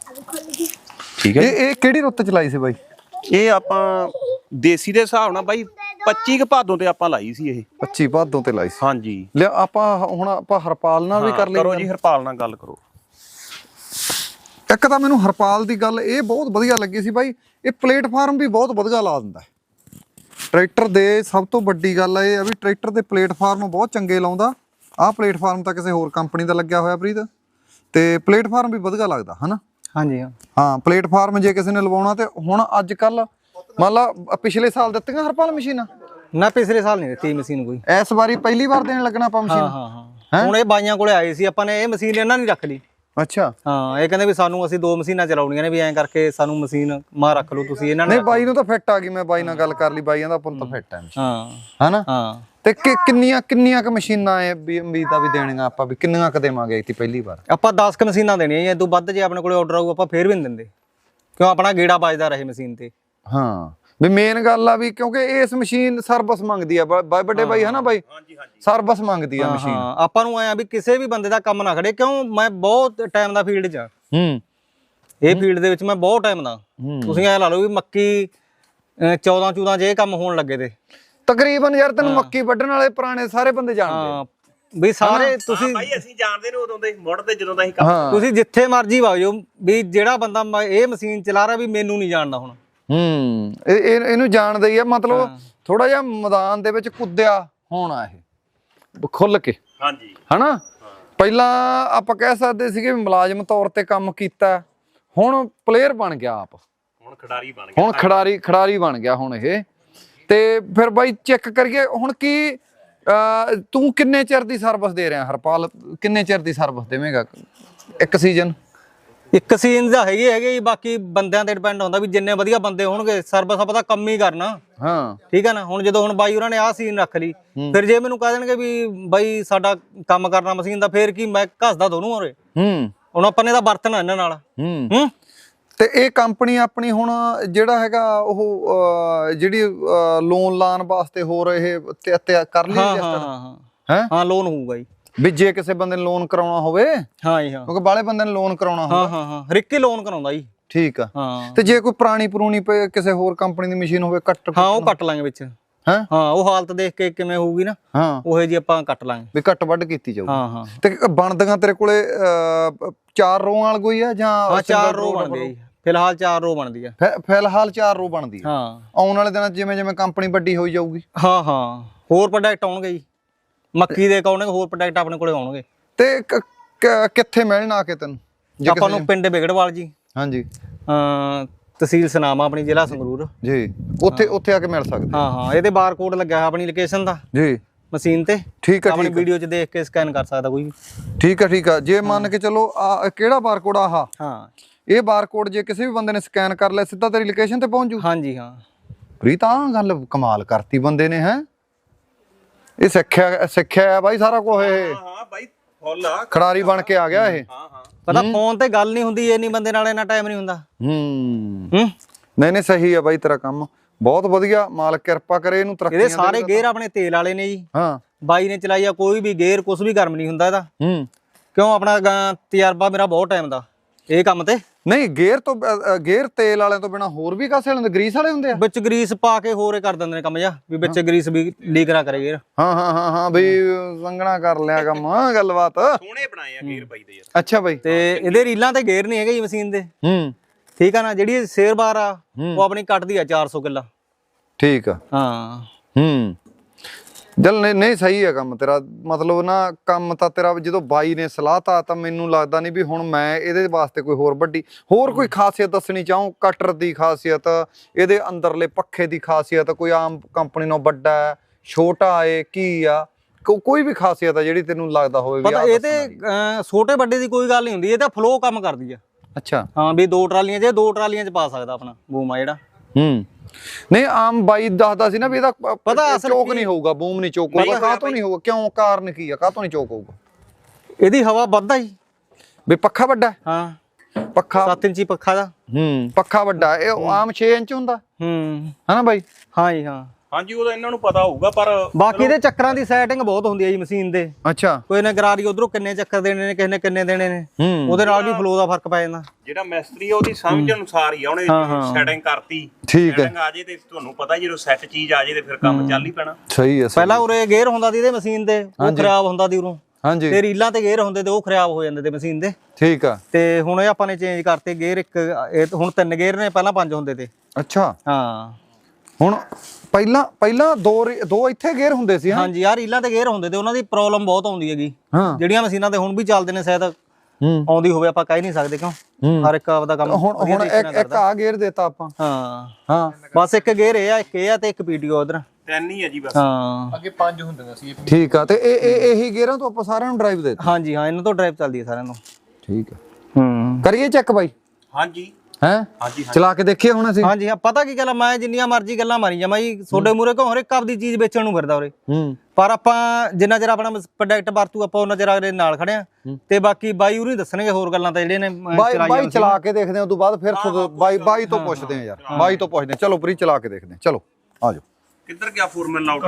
ਠੀਕ ਹੈ ਇਹ ਇਹ ਕਿਹੜੀ ਰੁੱਤ ਚ ਲਾਈ ਸੀ ਬਾਈ? ਇਹ ਆਪਾਂ ਦੇਸੀ ਦੇ ਹਿਸਾਬ ਨਾਲ ਬਾਈ 25 ਕੁ ਭਾਦੋਂ ਤੇ ਆਪਾਂ ਲਾਈ ਸੀ ਇਹ। 25 ਭਾਦੋਂ ਤੇ ਲਾਈ ਸੀ। ਹਾਂਜੀ। ਲਿਆ ਆਪਾਂ ਹੁਣ ਆਪਾਂ ਹਰਪਾਲ ਨਾਲ ਵੀ ਕਰ ਲਈ ਕਰੋ। ਜੀ ਹਰਪਾਲ ਨਾਲ ਗੱਲ ਕਰੋ। ਇੱਕ ਤਾਂ ਮੈਨੂੰ ਹਰਪਾਲ ਦੀ ਗੱਲ ਇਹ ਬਹੁਤ ਵਧੀਆ ਲੱਗੀ ਸੀ ਬਾਈ। ਇਹ ਪਲੇਟਫਾਰਮ ਵੀ ਬਹੁਤ ਵਧੀਆ ਲਾ ਦਿੰਦਾ ਹੈ। ਟਰੈਕਟਰ ਦੇ ਸਭ ਤੋਂ ਵੱਡੀ ਗੱਲ ਇਹ ਆ ਵੀ ਟਰੈਕਟਰ ਦੇ ਪਲੇਟਫਾਰਮ ਬਹੁਤ ਚੰਗੇ ਲਾਉਂਦਾ। ਆਹ ਪਲੇਟਫਾਰਮ ਤਾਂ ਕਿਸੇ ਹੋਰ ਕੰਪਨੀ ਦਾ ਲੱਗਿਆ ਹੋਇਆ ਪ੍ਰੀਤ। ਤੇ ਪਲੇਟਫਾਰਮ ਵੀ ਵਧੀਆ ਲੱਗਦਾ ਹਨਾ? ਹਾਂਜੀ ਹਾਂ। ਪਲੇਟਫਾਰਮ ਜੇ ਕਿਸੇ ਨੇ ਲਵਾਉਣਾ ਤੇ ਹੁਣ ਅੱਜ ਕੱਲ ਮੰਨ ਲਾ ਪਿਛਲੇ ਸਾਲ ਦਿੱਤੀਆਂ ਹਰਪਾਲ ਮਸ਼ੀਨਾਂ? ਨਾ ਪਿਛਲੇ ਸਾਲ ਨਹੀਂ ਦਿੱਤੀ ਮਸ਼ੀਨ ਕੋਈ। ਇਸ ਵਾਰੀ ਪਹਿਲੀ ਵਾਰ ਦੇਣ ਲੱਗਣਾ ਆਪਾਂ ਮਸ਼ੀਨ? ਹਾਂ ਹਾਂ ਹੁਣ ਇਹ ਬਾਈਆਂ ਕੋਲੇ ਆਏ ਸੀ ਆਪਾਂ ਨੇ ਇਹ ਮਸ਼ੀਨ ਇਹਨਾਂ ਨੇ ਰੱਖ ਲਈ। ਅੱਛਾ। ਹਾਂ ਇਹ ਕਹਿੰਦੇ ਵੀ ਸਾਨੂੰ ਅਸੀਂ ਦੋ ਮਸ਼ੀਨਾਂ ਚਲਾਉਣੀਆਂ ਨੇ ਵੀ ਐਂ ਕਰਕੇ ਸਾਨੂੰ ਮਸ਼ੀਨ ਮਾਂ ਰੱਖ ਲਓ ਤੁਸੀਂ ਇਹਨਾਂ ਨੇ ਨਹੀਂ ਬਾਈ ਨੂੰ ਤਾਂ ਫਿੱਟ ਆ ਗਈ ਮੈਂ ਬਾਈ ਨਾਲ ਗੱਲ ਕਰ ਲਈ ਬਾਈਆਂ ਦਾ ਆਪਾਂ ਨੂੰ ਤਾਂ ਫਿੱਟ ਹੈ ਹਾਂ। ਹਨਾ? ਹਾਂ। ਤੇ ਕਿ ਕਿੰਨੀਆਂ ਕਿੰਨੀਆਂ ਕ ਮਸ਼ੀਨਾਂ ਐ ਵੀ ਉਮੀਦ ਆ ਵੀ ਦੇਣੀਆਂ ਆਪਾਂ ਵੀ? ਕਿੰਨੀਆਂ ਕ ਦੇਵਾਂਗੇ ਇਤੀ ਪਹਿਲੀ ਵਾਰ? ਆਪਾਂ 10 ਕ ਮਸ਼ੀਨਾਂ ਦੇਣੀਆਂ ਜਾਂ ਤੋਂ ਵੱਧ ਜੇ ਆਪਣੇ ਕੋਲੇ ਆਰਡਰ ਆਊ ਆਪਾਂ ਫੇਰ ਵੀ ਨਹੀਂ ਦਿੰਦੇ। ਕਿਉਂ? ਆਪਣਾ ਗੇੜਾ ਵੱਜਦਾ ਰਹੇ ਮਸ਼ੀਨ ਤੇ। ਹਾਂ। ਵੀ ਮੇਨ ਗੱਲ ਆ ਵੀ ਕਿਉਂਕਿ ਇਸ ਮਸ਼ੀਨ ਸਰਵਿਸ ਮੰਗਦੀ ਆ ਬ- ਬਾਈ ਵੱਡੇ ਬਾਈ ਹਨਾ ਬਾਈ? ਹਾਂਜੀ ਹਾਂਜੀ ਸਰਵਿਸ ਮੰਗਦੀ ਆ ਮਸ਼ੀਨ। ਹਾਂ। ਆਪਾਂ ਨੂੰ ਆਇਆ ਵੀ ਕਿਸੇ ਵੀ ਬੰਦੇ ਦਾ ਕੰਮ ਨਾ ਖੜੇ ਕਿਉਂ? ਮੈਂ ਬਹੁਤ ਟਾਈਮ ਦਾ ਫੀਲਡ 'ਚ ਆ। ਹੂੰ। ਇਹ ਫੀਲਡ ਦੇ ਵਿੱਚ ਮੈਂ ਬਹੁਤ ਟਾਈਮ ਦਾ। ਤੁਸੀਂ ਐ ਲਾ ਲਓ ਵੀ ਮੱਕੀ 14 14 ਜੇ ਇਹ ਕੰਮ ਹੋਣ ਲੱਗੇ ਤੇ। ਤਕਰੀਬਨ ਯਾਰ ਤੈਨੂੰ ਮੱਕੀ ਵੱਢਣ ਵਾਲੇ ਪੁਰਾਣੇ ਸਾਰੇ ਬੰਦੇ ਜਾਣਦੇ ਆ। ਹਾਂ ਵੀ ਸਾਰੇ ਤੁਸੀਂ ਭਾਈ ਅਸੀਂ ਜਾਣਦੇ ਨੇ ਉਦੋਂ ਦੇ ਮੁੜਦੇ ਜਦੋਂ ਦਾ ਅਸੀਂ ਹਾਂ। ਤੁਸੀਂ ਜਿੱਥੇ ਮਰਜ਼ੀ ਵਗ ਜਾਓ ਵੀ ਜਿਹੜਾ ਬੰਦਾ ਇਹ ਮਸ਼ੀਨ ਚਲਾ ਰਿਹਾ ਵੀ ਮੈਨੂੰ ਨਹੀਂ ਜਾਣਦਾ ਹੁਣ। ਹੂੰ ਇਹ ਇਹ- ਇਹਨੂੰ ਜਾਣਦੇ ਹੀ ਆ ਮਤਲਬ ਥੋੜਾ ਜਿਹਾ ਮੈਦਾਨ ਦੇ ਵਿੱਚ ਕੁੱਦਿਆ ਹੋਣਾ ਇਹ। ਖੁੱਲ ਕੇ। ਹਾਂਜੀ। ਹਨਾ? ਪਹਿਲਾਂ ਆਪਾਂ ਕਹਿ ਸਕਦੇ ਸੀਗੇ ਵੀ ਮੁਲਾਜ਼ਮ ਤੌਰ ਤੇ ਕੰਮ ਕੀਤਾ। ਹੁਣ ਪਲੇਅਰ ਬਣ ਗਿਆ ਆਪ। ਹੁਣ ਖਿਡਾਰੀ ਬਣ ਗਿਆ। ਹੁਣ ਖਿਡਾਰੀ ਖਿਡਾਰੀ ਬਣ ਗਿਆ ਹੁਣ ਇਹ। ਤੇ ਫਿਰ ਬਾਈ ਚੈੱਕ ਕਰੀਏ ਹੁਣ ਕੀ ਤੂੰ ਕਿੰਨੇ ਚਿਰ ਦੀ ਸਰਵਿਸ ਦੇ ਰਿਹਾ ਹਰਪਾਲ? ਕਿੰਨੇ ਚਿਰ ਦੀ ਸਰਵਿਸ ਦੇਵੇਂਗਾ? ਇੱਕ ਸੀਜ਼ਨ ਇੱਕ ਸੀਨ ਦਾ ਹੈਗੇ ਹੈਗੇ ਜੀ, ਬਾਕੀ ਬੰਦਿਆਂ ਤੇ ਡਿਪੈਂਡ ਹੁੰਦਾ ਵੀ ਜਿੰਨੇ ਵਧੀਆ ਬੰਦੇ ਹੋਣਗੇ ਸਰਵਿਸ ਆਪਾਂ ਤਾਂ ਕੰਮ ਹੀ ਕਰਨਾ। ਹਾਂ। ਠੀਕ ਹੈ ਨਾ? ਹੁਣ ਜਦੋਂ ਹੁਣ ਬਾਈ ਉਹਨਾਂ ਨੇ ਆਹ ਸੀਨ ਰੱਖ ਲਈ ਫਿਰ ਜੇ ਮੈਨੂੰ ਕਹਿ ਦੇਣਗੇ ਵੀ ਬਾਈ ਸਾਡਾ ਕੰਮ ਕਰਨਾ ਮਸ਼ੀਨ ਦਾ ਫੇਰ ਕੀ ਮੈਂ ਘਸਦਾ ਦੋਨੋਂ ਹੋਰੇ ਹੂੰ। ਹੁਣ ਆਪਾਂ ਨੇ ਤਾਂ ਵਰਤਣਾ ਇਹਨਾਂ ਨਾਲ। ਹੂੰ। ਹੂੰ? ਤੇ ਇਹ ਕੰਪਨੀ ਆਪਣੀ ਹੁਣ ਜਿਹੜਾ ਹੈਗਾ ਉਹ ਜਿਹੜੀ ਲੋਨ ਲਾਣ ਵਾਸਤੇ ਹੋਰ ਇਹ ਕਰ ਲਈ ਹਾਂ ਹਾਂ ਹਾਂ ਹਾਂ। ਲੋਨ ਹੋਊਗਾ ਜੀ। ਵੀ ਜੇ ਕਿਸੇ ਬੰਦੇ ਨੇ ਲੋਨ ਕਰਾਉਣਾ ਹੋਵੇ? ਹਾਂ ਜੀ ਹਾਂ। ਕਿਉਂਕਿ ਬਾਲੇ ਬੰਦੇ ਨੇ ਲੋਨ ਕਰਾਉਣਾ ਹੋਵੇ ਹਾਂ ਹਾਂ। ਹਾਂ ਰਿੱਕੀ ਲੋਨ ਕਰਾਉਂਦਾ ਜੀ। ਠੀਕ ਆ। ਹਾਂ। ਤੇ ਜੇ ਕੋਈ ਪੁਰਾਣੀ ਪੁਰਾਣੀ ਪਏ ਕਿਸੇ ਹੋਰ ਕੰਪਨੀ ਦੀ ਮਸ਼ੀਨ ਹੋਵੇ ਕੱਟ ਹਾਂ ਉਹ ਕੱਟ ਲਾਂਗੇ ਵਿੱਚ। ਹੈ? ਹਾਂ ਉਹ ਹਾਲਤ ਦੇਖ ਕੇ ਕਿਵੇਂ ਹੋਊਗੀ ਨਾ ਹਾਂ। ਉਹੇ ਜੀ ਆਪਾਂ ਕੱਟ ਲਾਂਗੇ। ਵੀ ਕੱਟ ਵੱਢ ਕੀਤੀ ਜਾਊ ਹਾਂ ਹਾਂ। ਤੇ ਬਣਦੀਆਂ ਤੇਰੇ ਕੋਲੇ ਚਾਰ ਰੋਆਂ ਵਾਲ ਕੋਈ ਆ ਜਾਂ ਚਾਰ single ਰੋ row ਬਣਦੀ ਆ ਜੀ। ਫਿਲਹਾਲ ਚਾਰ ਰੋ ਬਣਦੀ ਆ। ਫਿ- ਫਿਲਹਾਲ ਚਾਰ ਰੋ ਬਣਦੀ ਆ। ਹਾਂ। ਆਉਣ ਵਾਲੇ ਦਿਨਾਂ 'ਚ ਜਿਵੇਂ ਜਿਵੇਂ ਕੰਪਨੀ ਵੱਡੀ ਹੋਈ ਜਾਊਗੀ। ਹਾਂ ਹਾਂ। ਹੋਰ ਪ੍ਰੋਡਕਟ ਆਉਣਗੇ ਜੀ। ਮੱਕੀ ਦੇ ਕਾਉਣੇ ਹੋਰ ਪ੍ਰੋਡਕਟ ਆਪਣੇ ਕੋਲੇ ਆਉਣਗੇ। ਤੇ ਕ- ਕ- ਕਿੱਥੇ ਮਿਲਣ ਆ ਕੇ ਤੈਨੂੰ? ਜੇ ਆਪਾਂ ਕਿਸੇ ਨੂੰ ਪਿੰਡ ਵਿਗੜਵਾਲ ਜੀ। ਹਾਂਜੀ। ਅਮ ਤਹਿਸੀਲ ਸਨਾਮਾ ਆਪਣੀ ਜ਼ਿਲ੍ਹਾ ਸੰਗਰੂਰ। ਜੀ। ਉੱਥੇ ਉੱਥੇ ਆ ਕੇ ਮਿਲ ਸਕਦੇ ਹਾਂ ਹਾਂ। ਇਹਦੇ ਬਾਰਕੋਡ ਲੱਗਿਆ ਹੋਇਆ ਆਪਣੀ ਲੋਕੇਸ਼ਨ ਦਾ। ਜੀ। ਮਸ਼ੀਨ ਤੇ। ਠੀਕ ਆ ਆਪਣੀ ਠੀਕ ਵੀਡੀਓ 'ਚ ਦੇਖ ਕੇ ਸਕੈਨ ਕਰ ਸਕਦਾ ਕੋਈ ਵੀ। ਠੀਕ ਆ ਠੀਕ ਆ। ਜੇ ਮੰਨ ਕੇ ਚਲੋ ਆ ਕਿਹੜਾ ਬਾਰਕੋਡ ਆ ਆਹ? ਹਾਂ। ਇਹ ਬਾਰਕੋਡ ਜੇ ਕਿਸੇ ਵੀ ਬੰਦੇ ਨੇ ਸਕੈਨ ਕਰ ਲਿਆ ਸਿੱਧਾ ਤੇਰੀ ਲੋਕੇਸ਼ਨ ਤੇ ਪਹੁੰਚ ਜੂ। ਹਾਂਜੀ ਹਾਂ। ਪ੍ਰੀਤ ਆਹ ਗੱਲ ਕਮਾਲ ਕਰਤੀ ਬੰਦੇ ਨੇ ਹੈ? ਇਹ ਸਿੱਖਿਆ ਸਿੱਖਿਆ ਹੈ ਬਾਈ ਸਾਰਾ ਕੁਝ ਇਹ। ਹਾਂ ਬਾਈ ਫੁੱਲ ਆ। ਖਿਡਾਰੀ ਬਣ ਕੇ ਆ ਗਿਆ ਇਹ। ਹਾਂ ਹਾਂ। ਪਤਾ ਫੋਨ ਤੇ ਗੱਲ ਨਹੀਂ ਹੁੰਦੀ ਇਹ ਨਹੀਂ ਬੰਦੇ ਨਾਲ ਇੰਨਾ ਟਾਈਮ ਨਹੀਂ ਹੁੰਦਾ। ਹੂੰ। ਹੂੰ। ਨਹੀਂ ਨਹੀਂ ਸਹੀ ਆ ਬਾਈ ਤੇਰਾ ਕੰਮ। ਬਹੁਤ ਵਧੀਆ ਮਾਲਕ ਕਿਰਪਾ ਕਰੇ ਇਹਨੂੰ ਤਰੱਕੀਆਂ ਇਹਦੇ ਸਾਰੇ ਗੇਅਰ ਆਪਣੇ ਤੇਲ ਵਾਲੇ ਨੇ ਜੀ। ਹਾਂ। ਬਾਈ ਨੇ ਚਲਾਈ ਆ ਕੋਈ ਵੀ ਗੇਅਰ ਕੁਝ ਵੀ ਗਰਮ ਨਹੀਂ ਹੁੰਦਾ ਇਹਦਾ। ਹੂੰ। ਕਿਉਂ? ਆਪਣਾ ਗਾ- ਤਜਰਬਾ ਮੇਰਾ ਬਹੁਤ ਟਾਈਮ ਦਾ। ਇਹ ਕੰਮ ਤੇ? ਨਹੀਂ ਗੇਅਰ ਤੋਂ ਗੇਅਰ ਤੇਲ ਵਾਲਿਆਂ ਤੋਂ ਬਿਨਾ ਹੋਰ ਵੀ ਕਾਸੇ ਵਾਲੇ ਹੁੰਦੇ ਗਰੀਸ ਵਾਲੇ ਹੁੰਦੇ ਆ? ਵਿੱਚ ਗਰੀਸ ਪਾ ਕੇ ਹੋਰ ਇਹ ਕਰ ਦਿੰਦੇ ਨੇ ਕੰਮ ਜਾ ਵੀ ਵਿੱਚ ਗਰੀਸ ਵੀ ਲੀਕ ਨਾ ਕਰੇ ਗੇਅਰ ਹਾਂ ਹਾਂ ਹਾਂ ਹਾਂ ਬਈ ਸੰਗਣਾ ਕਰ ਲਿਆ ਕੰਮ ਗੱਲਬਾਤ। ਸੋਹਣੇ ਬਣਾਏ ਆ ਗੇਰ ਬਾਈ ਦੇ ਯਾਰ। ਅੱਛਾ ਬਾਈ। ਤੇ ਇਹਦੇ ਰੀਲਾਂ ਤੇ ਗੇਅਰ ਨਹੀਂ ਹੈਗੇ ਜੀ ਮਸ਼ੀਨ ਦੇ। ਹੂੰ। ਠੀਕ ਆ ਨਾ ਜਿਹੜੀ ਸੇਰ ਬਾਰ ਆ ਉਹ ਆਪਣੀ ਕੱਟਦੀ ਆ 400 ਕਿੱਲਾ। ਠੀਕ ਆ। ਹਾਂ। ਹੂੰ। ਜਲ ਨਹੀਂ ਨਹੀਂ ਸਹੀ ਹੈ ਕੰਮ ਤੇਰਾ। ਮਤਲਬ ਨਾ ਕੰਮ ਤਾਂ ਤੇਰਾ ਜਦੋਂ ਬਾਈ ਨੇ ਸਲਾਹਤਾ ਤਾਂ ਮੈਨੂੰ ਲੱਗਦਾ ਨਹੀਂ ਵੀ ਹੁਣ ਮੈਂ ਇਹਦੇ ਵਾਸਤੇ ਕੋਈ ਹੋਰ ਵੱਡੀ ਹੋਰ ਕੋਈ ਖਾਸੀਅਤ ਦੱਸਣੀ ਚਾਹੂੰ? ਕਟਰ ਦੀ ਖਾਸੀਅਤ ਇਹਦੇ ਅੰਦਰਲੇ ਪੱਖੇ ਦੀ ਖਾਸੀਅਤ ਕੋਈ ਆਮ ਕੰਪਨੀ ਨਾਲੋਂ ਵੱਡਾ ਹੈ ਛੋਟਾ ਹੈ ਕੀ ਆ? ਕੋਈ ਵੀ ਖਾਸੀਅਤ ਆ ਜਿਹੜੀ ਤੈਨੂੰ ਲੱਗਦਾ ਹੋਵੇ ਵੀ ਪਤਾ ਇਹ ਤੇ। ਅਹ, ਛੋਟੇ ਵੱਡੇ ਦੀ ਕੋਈ ਗੱਲ ਨਹੀਂ ਹੁੰਦੀ ਇਹ ਤਾਂ ਫਲੋ ਕੰਮ ਕਰਦੀ ਆ। ਅੱਛਾ। ਹਾਂ ਵੀ ਦੋ ਟਰਾਲੀਆਂ 'ਚ ਦੋ ਟਰਾਲੀਆਂ 'ਚ ਪਾ ਸਕਦਾ ਆਪਣਾ ਬੂਮਾ ਜਿਹੜਾ। ਹੂੰ। ਨਹੀਂ ਆਮ ਬਾਈ ਦੱਸਦਾ ਸੀ ਨਾ ਵੀ ਇਹਦਾ ਪਤਾ ਅਸਲ ਚੋਕ ਨਹੀਂ ਹੋਊਗਾ ਬੂਮ ਨਹੀਂ ਚੋਕ ਹੋਊਗਾ ਕਾਹ ਤੋਂ ਨਹੀਂ ਹੋਊਗਾ ਕਿਉਂ ਕਾਰਨ ਕੀ ਆ ਕਾਹ ਤੋਂ ਨਹੀਂ ਚੋਕ ਹੋਊਗਾ? ਇਹਦੀ ਹਵਾ ਵੱਧਦਾ ਜੀ। ਵੀ ਪੱਖਾ ਵੱਡਾ ਹੈ? ਹਾਂ। ਪੱਖਾ 7 ਇੰਚੀ ਪੱਖਾ ਦਾ। ਹੂੰ ਪੱਖਾ ਵੱਡਾ ਇਹ ਆਮ 6 ਇੰਚ ਹੁੰਦਾ। ਹੂੰ। ਹਨਾ ਬਾਈ? ਹਾਂ ਜੀ ਹਾਂ। ਹਾਂਜੀ ਉਹ ਤਾਂ ਇਹਨਾਂ ਨੂੰ ਪਤਾ ਹੋਊਗਾ ਪਰ ਬਾਕੀ ਦੇ ਚੱਕਰਾਂ ਦੀ ਸੈਟਿੰਗ ਬਹੁਤ ਹੁੰਦੀ ਹੈ ਜੀ ਮਸ਼ੀਨ ਦੇ। ਅੱਛਾ। ਕੋਈ ਨੇ ਗਰਾਰੀ ਉਧਰੋਂ ਕਿੰਨੇ ਚੱਕਰ ਦੇਣੇ ਨੇ ਕਿਸੇ ਨੇ ਕਿੰਨੇ ਦੇਣੇ ਨੇ। ਹੂੰ। ਉਹਦੇ ਨਾਲ ਵੀ ਫਲੋ ਦਾ ਫ਼ਰਕ ਪੈ ਜਾਂਦਾ। ਜਿਹੜਾ ਮਿਸਤਰੀ ਆ ਉਹਦੀ ਸਮਝ ਅਨੁਸਾਰ ਹੀ ਆ ਉਹਨੇ। ਸੈਟਿੰਗ ਕਰਤੀ। ਠੀਕ ਹੈ। ਸੈਟਿੰਗ ਆ ਜੇ ਤੇ ਤੁਹਾਨੂੰ ਪਤਾ ਜਦੋਂ ਸੈੱਟ ਚੀਜ਼ ਆ ਜੇ ਤੇ ਫਿਰ ਕੰਮ ਚੱਲ ਹੀ ਪੈਣਾ। ਸਹੀ ਹੈ। ਪਹਿਲਾਂ ਉਰੇ ਗੇਅਰ ਹੁੰਦਾ ਦੀ ਇਹਦੇ ਮਸ਼ੀਨ ਦੇ ਉਹ ਖਰਾਬ ਹੁੰਦਾ ਦੀ ਉਰੋਂ। ਹਾਂਜੀ। ਤੇ ਰੀਲਾਂ ਤੇ ਗੇਅਰ ਹੁੰਦੇ ਤੇ ਉਹ ਖਰਾਬ ਹੋ ਜਾਂਦੇ ਤੇ ਮਸ਼ੀਨ ਦੇ। ਠੀਕ ਆ। ਤੇ ਹੁਣ ਇਹ ਆਪਾਂ ਨੇ ਚੇਂਜ ਕਰਤੇ ਗੇਅਰ ਇੱਕ ਹੁਣ ਤਿੰਨ ਗੇਅਰ ਨੇ ਪਹਿਲਾਂ ਪੰਜ ਹੁੰਦੇ ਤੇ। ਅੱਛਾ। ਹਾਂ। ਹੁਣ ਪਹਿਲਾਂ ਪਹਿਲਾਂ ਦੋ ਦੋ ਇੱਥੇ ਗੇਅਰ ਹੁੰਦੇ ਸੀ ਹਾਂ? ਹਾਂਜੀ ਯਾਰ ਰੀਲਾਂ ਤੇ ਗੇਅਰ ਹੁੰਦੇ ਤੇ ਉਹਨਾਂ ਦੀ ਪ੍ਰੋਬਲਮ ਬਹੁਤ ਆਉਂਦੀ ਹੈਗੀ। ਜਿਹੜੀਆਂ ਮਸ਼ੀਨਾਂ ਤੇ ਹੁਣ ਵੀ ਚੱਲਦੇ ਨੇ ਸ਼ਾਇਦ ਹੂੰ। ਆਉਂਦੀ ਹੋਵੇ ਆਪਾਂ ਕਹਿ ਨਹੀਂ ਸਕਦੇ ਕਿਉਂ। ਹਰ ਇੱਕ ਆਪਦਾ ਕੰਮ ਹੁਣ ਹੁਣ ਇੱਕ ਇੱਕ। ਆ ਗੇਅਰ ਦੇਤਾ ਆਪਾਂ। ਹਾਂ। ਹਾਂ। ਬਸ ਇੱਕ ਗੇਅਰ ਇਹ ਆ ਇੱਕ ਇਹ ਆ ਤੇ ਇੱਕ ਪੀਟੀਓ ਉਧਰ। ਤਿੰਨ ਹੀ ਆ ਜੀ ਬਸ। ਹਾਂ। ਠੀਕ ਆ ਤੇ ਇਹ ਇਹ ਇਹੀ ਗੇਅਰਾਂ ਤੋਂ ਆਪਾਂ ਸਾਰਿਆਂ ਨੂੰ ਡਰਾਈਵ ਦੇ ਹਾਂਜੀ ਹਾਂ ਇਹਨਾਂ ਤੋਂ ਡਰਾਈਵ ਚੱਲਦੀ ਹੈ ਸਾਰਿਆਂ ਤੋਂ ਠੀਕ ਆ। ਹੂੰ। ਕਰੀਏ ਚੈੱਕ ਬਾਈ? ਹਾਂਜੀ। ਹੈ? ਹਾਂਜੀ ਚਲਾ ਕੇ ਦੇਖੀਏ ਹੁਣ ਅਸੀਂ ਹਾਂਜੀ ਹਾਂ ਪਤਾ ਕੀ ਗੱਲ ਆ? ਮੈਂ ਜਿੰਨੀਆਂ ਮਰਜ਼ੀ ਗੱਲਾਂ ਮਾਰੀ ਜਾਵਾਂ ਜੀ ਤੁਹਾਡੇ ਮੂਰੇ ਘੋਂ ਹਰ ਇੱਕ ਆਪਦੀ ਚੀਜ਼ ਵੇਚਣ ਨੂੰ ਫਿਰਦਾ ਉਰੇ। ਹੂੰ। ਪਰ ਆਪਾਂ ਜਿੰਨਾ ਚਿਰ ਆਪਣਾ ਪ੍ਰੋਡਕਟ ਵਰਤੂ ਆਪਾਂ ਉਹਨਾਂ ਚਿਰ ਅਗਲੇ ਨਾਲ ਖੜੇ ਆ। ਤੇ ਬਾਕੀ ਬਾਈ ਉਰੀ ਦੱਸਣਗੇ ਹੋਰ ਗੱਲਾਂ ਤਾਂ ਜਿਹੜੀਆਂ ਨੇ ਅਹ, ਬਾਈ ਚਲਾਈਆਂ ਬਾਈ। ਚਲਾ ਕੇ ਦੇਖਦੇ ਹਾਂ ਉਦੋਂ ਬਾਅਦ ਫਿਰ ਤੁਹਾਨੂੰ ਬਾਈ ਬਾਈ ਤੋਂ ਪੁੱਛਦੇ ਹਾਂ। ਯਾਰ। ਬਾਈ ਤੋਂ ਪੁੱਛਦੇ ਹਾਂ ਚਲੋ ਪ੍ਰੀ ਚਲਾ ਕੇ ਦੇਖਦੇ ਹਾਂ ਚਲੋ ਆ ਜਾਓ। ਕਿੱਧਰ ਗਿਆ ਫੋਰਮੈਨ ਲਾਊਟ